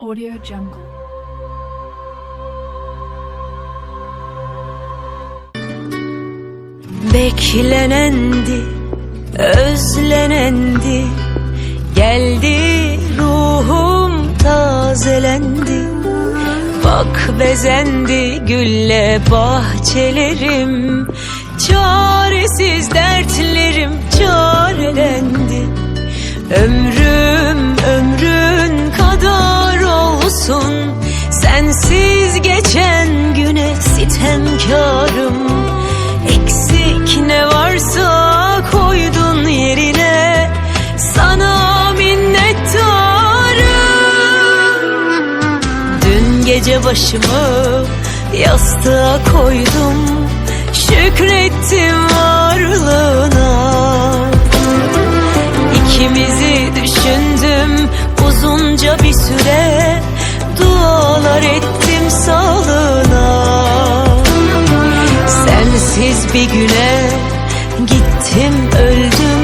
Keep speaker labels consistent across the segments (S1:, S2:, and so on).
S1: Audio Jungle.
S2: Beklenendi, özlenendi Geldi ruhum tazelendi. Bak bezendi gülle bahçelerim. Çaresiz dertlerim çarelendi. Ömrüm ömrün kadar olsun. Sensiz geçen güne sitemkarım. Eksik ne varsa koydun yerine. Sana minnettarım. Dün gece başımı yastığa koydum. Şükrettim varlığına. İkimizi düşündüm uzunca bir süre Dualar ettim sağlığına. Sensiz bir güne gittim öldüm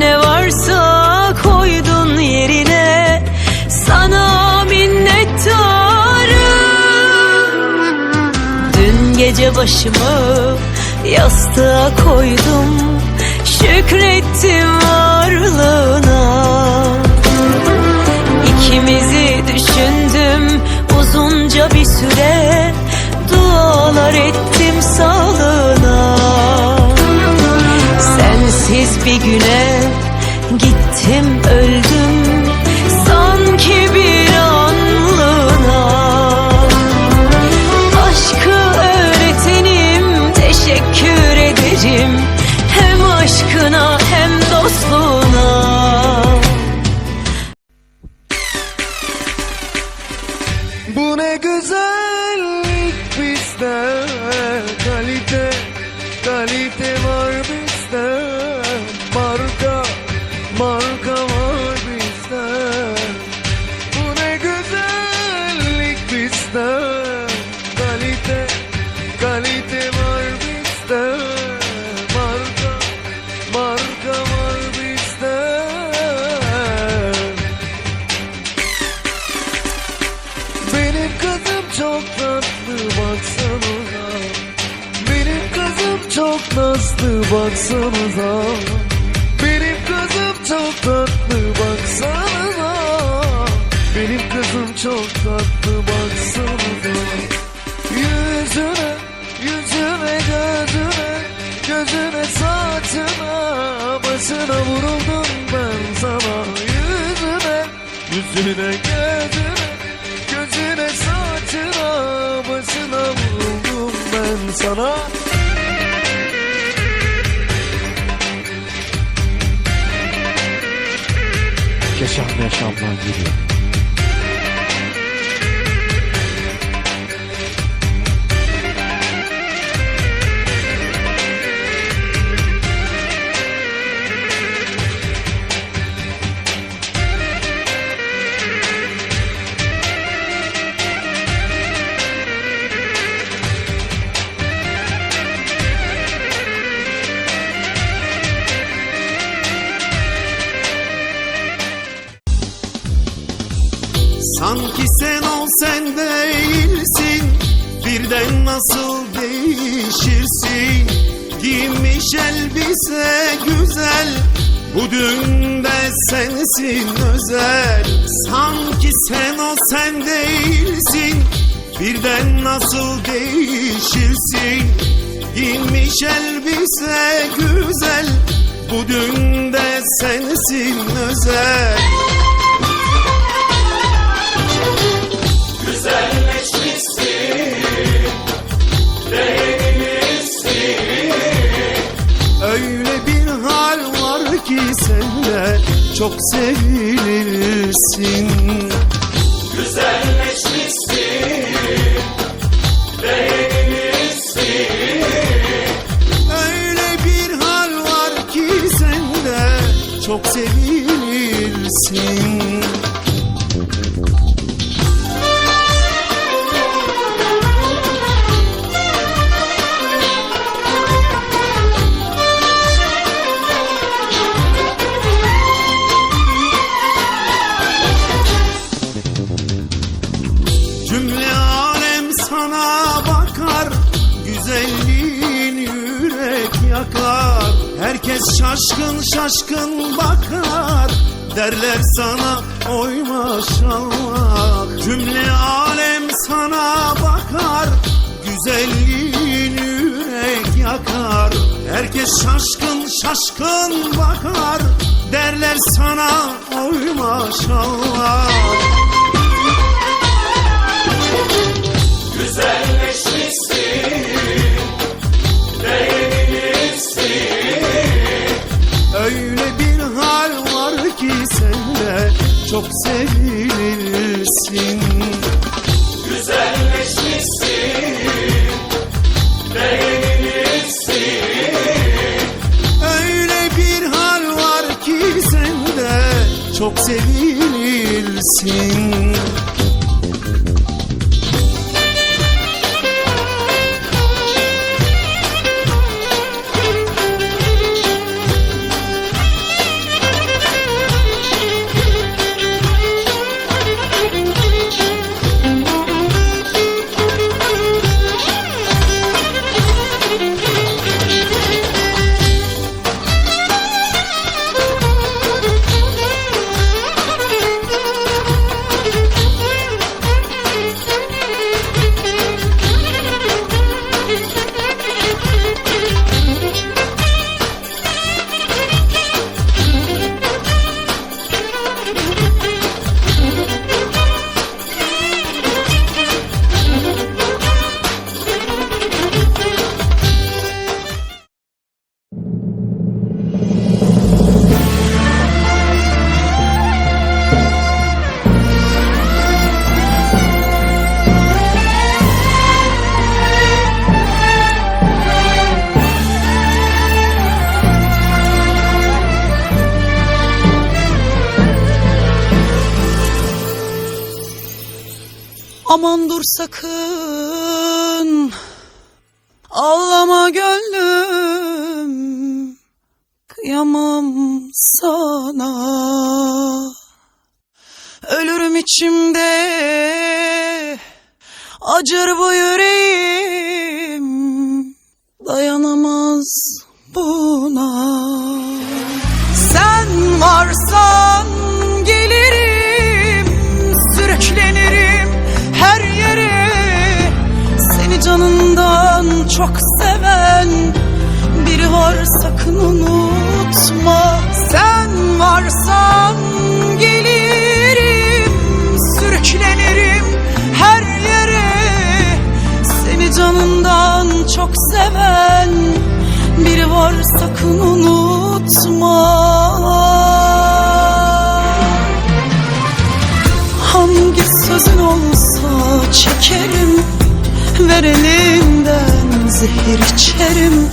S2: ne varsa koydun yerine. Sana minnettarım. Dün gece başımı yastığa koydum. Şükrettim varlığına. İkimizi düşündüm uzunca bir süre. Dualar ettim sağlığına. Sensiz bir güne gittim
S3: baksanıza. Benim kızım çok tatlı baksanıza. Benim kızım çok tatlı baksanıza. Yüzüne, yüzüne gözüne Gözüne saçına Başına vuruldum ben sana. Yüzüne, yüzüne gözüne Gözüne saçına başına vuruldum ben sana
S4: Şah ve şablan. Elbise güzel Bu düğünde sensin özel. Sanki sen o sen değilsin Birden nasıl değişirsin? Giymiş elbise güzel Bu düğünde sensin özel. Öyle çok sevilirsin. Öyle bir hal var ki sende. Çok sevilirsin şaşkın şaşkın bakar Derler sana oy maşallah. Cümle alem sana bakar Güzelliğin yürek yakar. Herkes şaşkın şaşkın bakar Derler sana oy maşallah Öyle bir hal var ki sende çok sevilirsin
S1: içimde. Acır bu yüreğim Dayanamaz buna. Sen varsan gelirim Sürüklenirim her yere. Seni canından çok seven Biri var sakın unutma. Sen varsan gelirim çok seven Biri var sakın unutma. Hangi sözün olsa çekerim Ver elinden zehir içerim.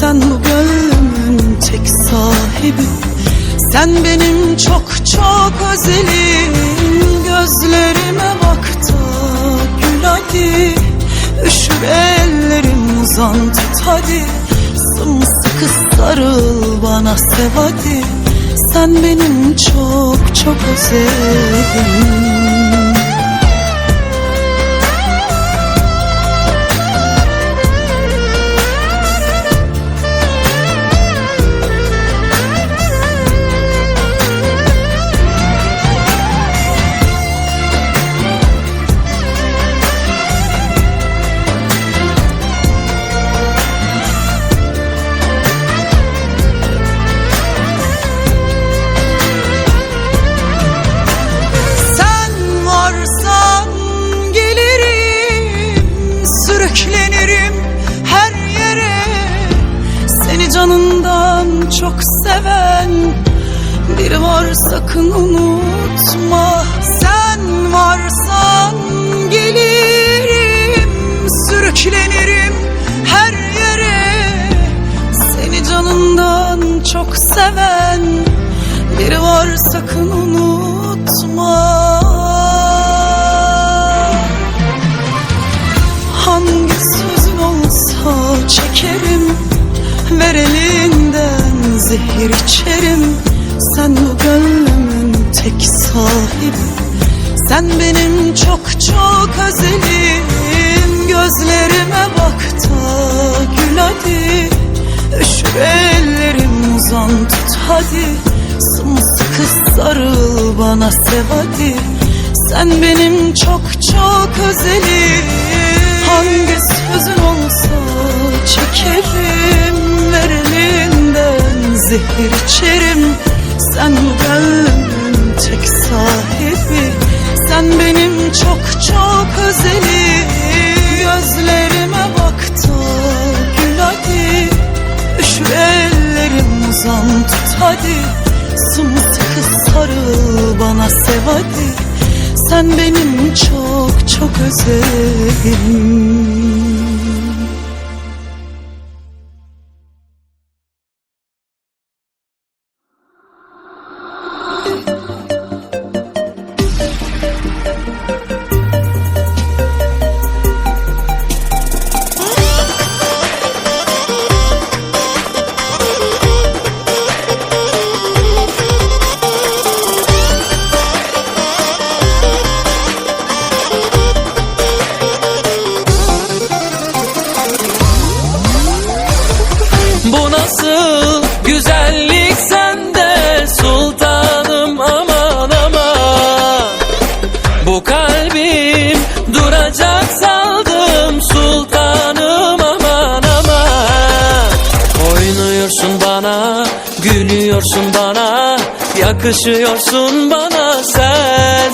S1: Sen bu gönlümün tek sahibi Sen benim çok çok özelim. Gözlerime bak da gül hadi Üşür ellerim uzan tut hadi. Sımsıkı sarıl bana sev hadi. Sen benim çok çok özelim sakın unutma Sen varsan gelirim Sürüklenirim her yere. Seni canından çok seven Biri var sakın unutma. Hangi sözün olsa çekerim Ver elinden zehir içerim Sen bu gönlümün tek sahibi. Sen benim çok çok özelim. Gözlerime bak da gül hadi. Üşür ellerim uzan tut hadi. Sımsıkı sarıl bana sev hadi. Sen benim çok çok özelim. Hangi sözün olsa çekerim. Ver elinden zehir içerim Sen gönlümün tek sahibi. Sen benim çok çok özelim. Gözlerime bak da gül hadi. Üşür ellerim uzan tut hadi. Sımsıkı sarıl bana sev hadi. Sen benim çok çok özelim
S5: yakışıyorsun bana sen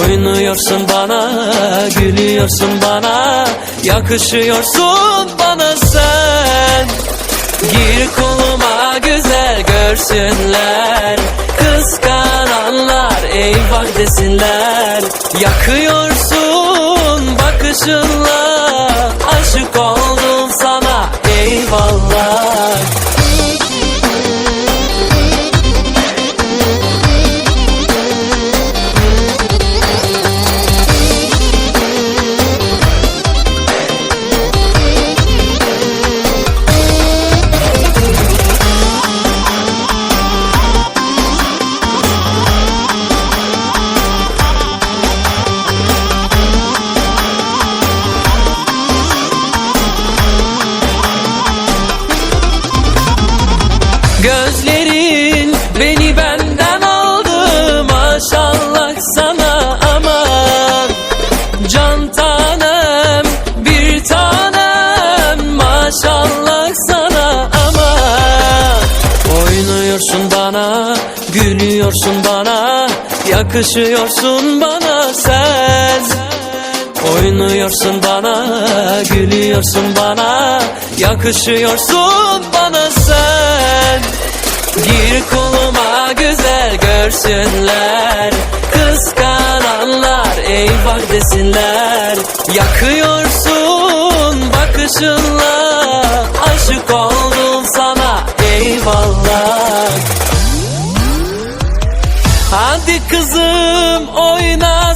S5: Oynuyorsun bana, gülüyorsun bana, yakışıyorsun bana sen. Gir koluma güzel görsünler, kıskananlar eyvah desinler. Yakıyorsun bakışınla, Gözlerin beni benden aldı maşallah sana aman Can tanem bir tanem maşallah sana aman Oynuyorsun bana gülüyorsun bana yakışıyorsun bana sen. Oynuyorsun bana, gülüyorsun bana, yakışıyorsun bana sen. Gir koluma güzel görsünler, kıskananlar eyvah desinler. Yakıyorsun bakışınla, aşık oldum sana eyvallah. Hadi kızım oynasana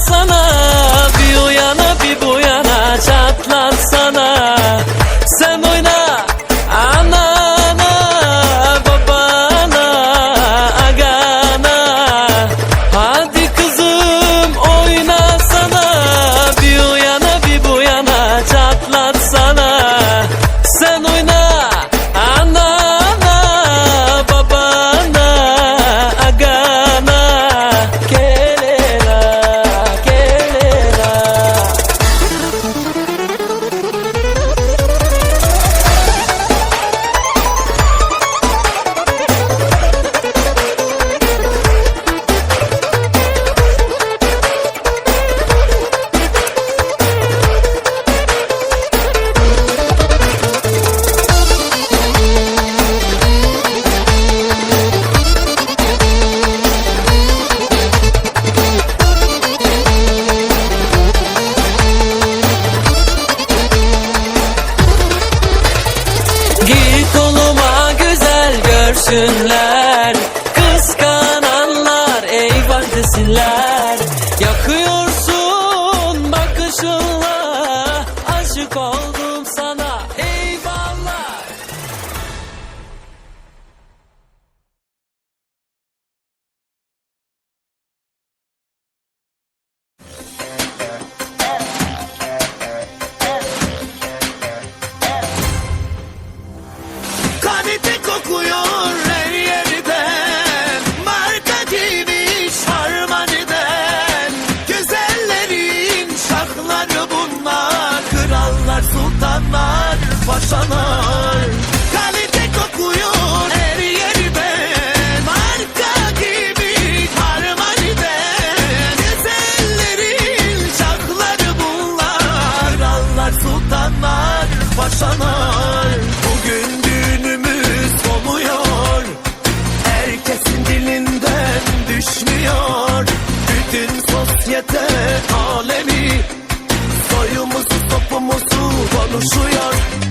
S6: konuşuyor